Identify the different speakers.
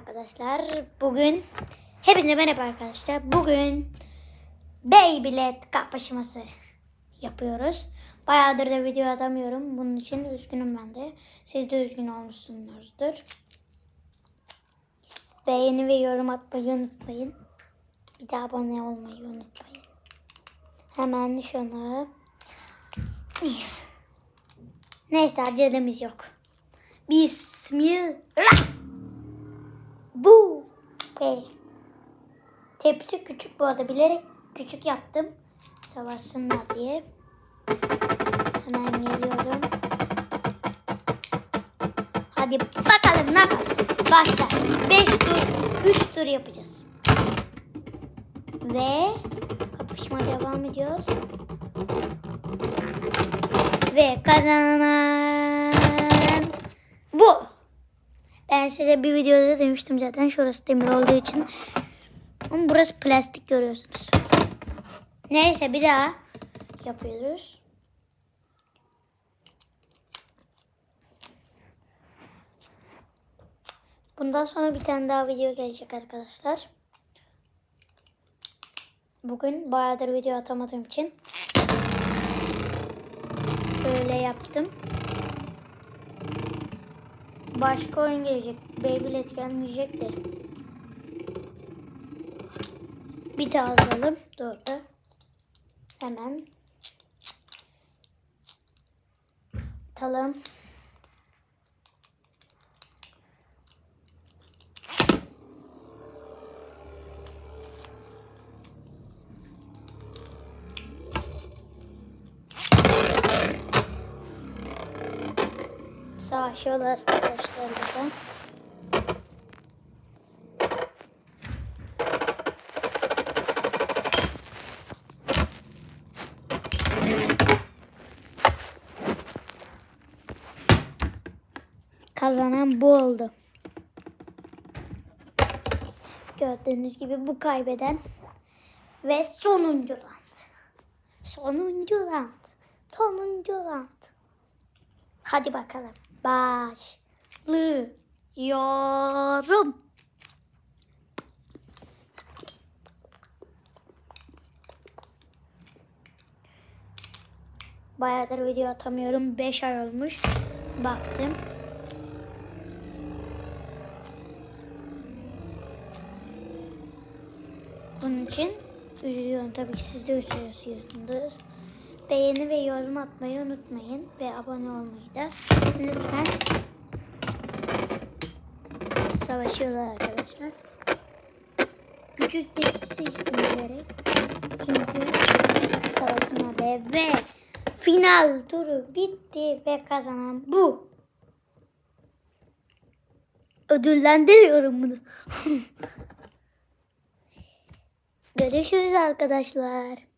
Speaker 1: arkadaşlar. Bugün hepinize merhaba arkadaşlar. Bugün Beyblade kapışması yapıyoruz. Bayağıdır da video atamıyorum. Bunun için üzgünüm ben de. Siz de üzgün olmuşsunuzdur. Beğeni ve yorum atmayı unutmayın. Bir de abone olmayı unutmayın. Hemen şunu. Neyse acelemiz yok. Bismillah. Ve tepsi küçük bu arada bilerek küçük yaptım. Savaşsınlar diye. Hemen geliyorum. Hadi bakalım ne kadar. Başla. 5 tur, 3 tur yapacağız. Ve kapışma devam ediyoruz. Ve kazanan bu. Ben size bir videoda demiştim zaten şurası demir olduğu için. Ama burası plastik görüyorsunuz. Neyse bir daha yapıyoruz. Bundan sonra bir tane daha video gelecek arkadaşlar. Bugün bayağıdır video atamadığım için böyle yaptım. Başka oyun gelecek. Beyblade gelmeyecek de. Bir daha alalım. Doğru. Hemen. Atalım. Savaşıyorlar arkadaşlar burada. Kazanan bu oldu. Gördüğünüz gibi bu kaybeden ve sonuncu round. Sonuncu round. Sonuncu round. Hadi bakalım. Başlıyorum. Bayağıdır video atamıyorum. 5 ay olmuş. Baktım. Bunun için üzülüyorum. Tabii ki siz de üzülüyorsunuz. Beğeni ve yorum atmayı unutmayın. Ve abone olmayı da lütfen. Savaşıyorlar arkadaşlar. Küçük tepsi istemeyerek. Çünkü savaşın be ve final turu bitti ve kazanan bu. Ödüllendiriyorum bunu. Görüşürüz arkadaşlar.